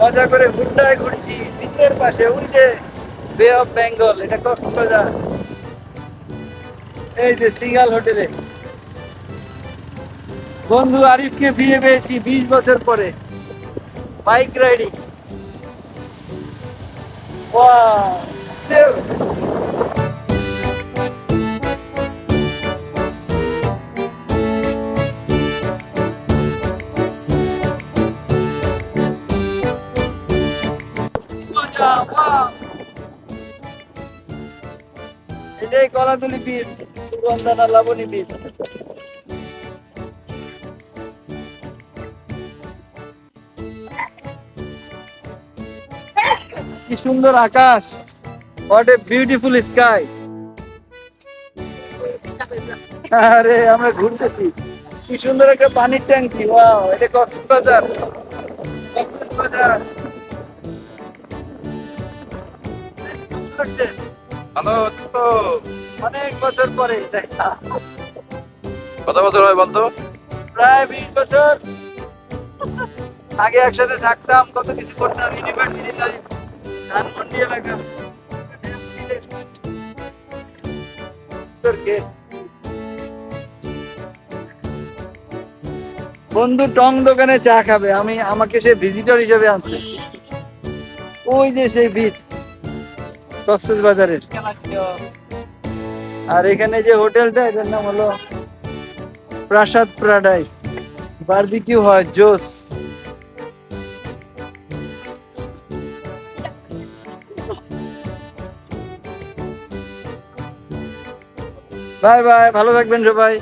মজা করে হুন্ডায় ঘুরছি বিচের পাশে ওই যে বে অফ বেঙ্গল এটা কক্সবাজার। এই যে সিঙ্গাল হোটেলে। বন্ধু আরিফকে বিয়ে পেয়েছি বিশ বছর পরে। বাইক রাইডিং এটাই কলাতুলি বীজ সুগন্ধানা লবণী বীজ কি সুন্দর আকাশ। হোয়াট এ বিউটিফুল স্কাই আরে, আমরা ঘুরতেছি। কি সুন্দর একটা পানির ট্যাঙ্কি। ওয়াও এটা কক্সবাজার। কক্সবাজার। করছে হ্যালো তো অনেক বছর পরে দেখা কত বছর হয় বলতো? প্রায় বিশ বছর। আগে একসাথে থাকতাম কত কিছু করতাম ইউনিভার্সিটি লাইফ ধানমন্ডি এলাকা। বন্ধু টং দোকানে চা খাবে আমি আমাকে সে ভিজিটর হিসেবে আনছে। ওই যে সেই বিচ কক্সবাজারের আর এখানে যে হোটেলটা, এটার নাম হলো প্রাসাদ প্রাডাইস বারবিকিউ হয়, জোস। বাই বাই, ভালো থাকবেন সবাই।